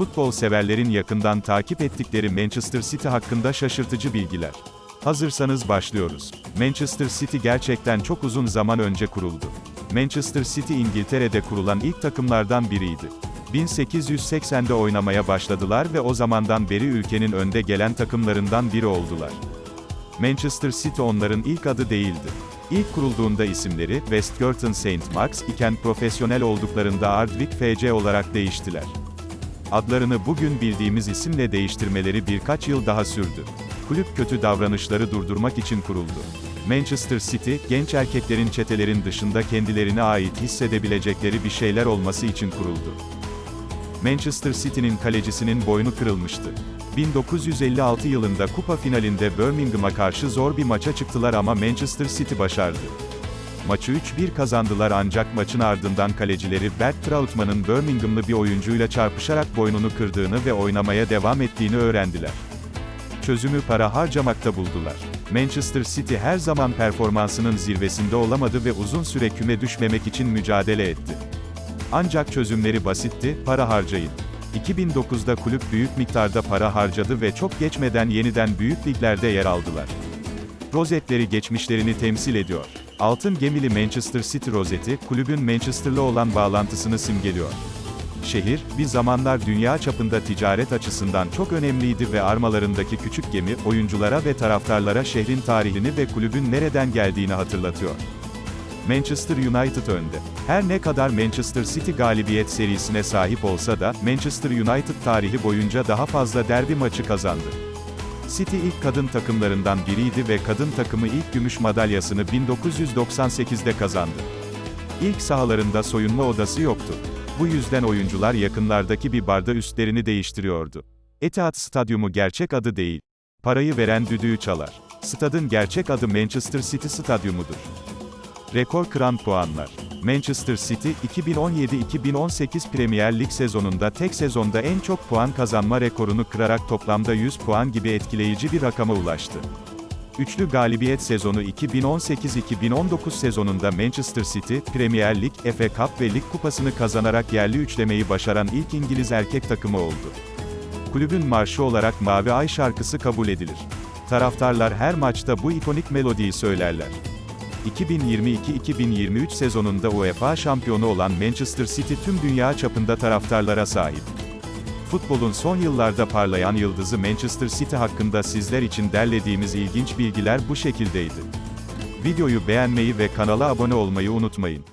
futbol severlerin yakından takip ettikleri Manchester City hakkında şaşırtıcı bilgiler. Hazırsanız başlıyoruz. Manchester City gerçekten çok uzun zaman önce kuruldu. Manchester City İngiltere'de kurulan ilk takımlardan biriydi. 1880'de oynamaya başladılar ve o zamandan beri ülkenin önde gelen takımlarından biri oldular. Manchester City onların ilk adı değildi. İlk kurulduğunda isimleri West Girton St. Mark's iken profesyonel olduklarında Ardwick FC olarak değiştiler. Adlarını bugün bildiğimiz isimle değiştirmeleri birkaç yıl daha sürdü. Kulüp kötü davranışları durdurmak için kuruldu. Manchester City, genç erkeklerin çetelerin dışında kendilerine ait hissedebilecekleri bir şeyler olması için kuruldu. Manchester City'nin kalecisinin boynu kırılmıştı. 1956 yılında kupa finalinde Birmingham'a karşı zor bir maça çıktılar ama Manchester City başardı. Maçı 3-1 kazandılar ancak maçın ardından kalecileri Bert Trautmann'ın Birminghamlı bir oyuncuyla çarpışarak boynunu kırdığını ve oynamaya devam ettiğini öğrendiler. Çözümü para harcamakta buldular. Manchester City her zaman performansının zirvesinde olamadı ve uzun süre küme düşmemek için mücadele etti. Ancak çözümleri basitti, para harcayın. 2009'da kulüp büyük miktarda para harcadı ve çok geçmeden yeniden büyük liglerde yer aldılar. Rozetleri geçmişlerini temsil ediyor. Altın gemili Manchester City rozeti, kulübün Manchester'la olan bağlantısını simgeliyor. Şehir, bir zamanlar dünya çapında ticaret açısından çok önemliydi ve armalarındaki küçük gemi, oyunculara ve taraftarlara şehrin tarihini ve kulübün nereden geldiğini hatırlatıyor. Manchester United önde. Her ne kadar Manchester City galibiyet serisine sahip olsa da, Manchester United tarihi boyunca daha fazla derbi maçı kazandı. City ilk kadın takımlarından biriydi ve kadın takımı ilk gümüş madalyasını 1998'de kazandı. İlk sahalarında soyunma odası yoktu. Bu yüzden oyuncular yakınlardaki bir barda üstlerini değiştiriyordu. Etihad Stadyumu gerçek adı değil. Parayı veren düdüğü çalar. Stadın gerçek adı Manchester City Stadyumudur. Rekor kıran puanlar. Manchester City, 2017-2018 Premier Lig sezonunda tek sezonda en çok puan kazanma rekorunu kırarak toplamda 100 puan gibi etkileyici bir rakama ulaştı. Üçlü galibiyet sezonu 2018-2019 sezonunda Manchester City, Premier Lig, FA Cup ve Lig Kupası'nı kazanarak yerli üçlemeyi başaran ilk İngiliz erkek takımı oldu. Kulübün marşı olarak Mavi Ay şarkısı kabul edilir. Taraftarlar her maçta bu ikonik melodiyi söylerler. 2022-2023 sezonunda UEFA şampiyonu olan Manchester City tüm dünya çapında taraftarlara sahip. Futbolun son yıllarda parlayan yıldızı Manchester City hakkında sizler için derlediğimiz ilginç bilgiler bu şekildeydi. Videoyu beğenmeyi ve kanala abone olmayı unutmayın.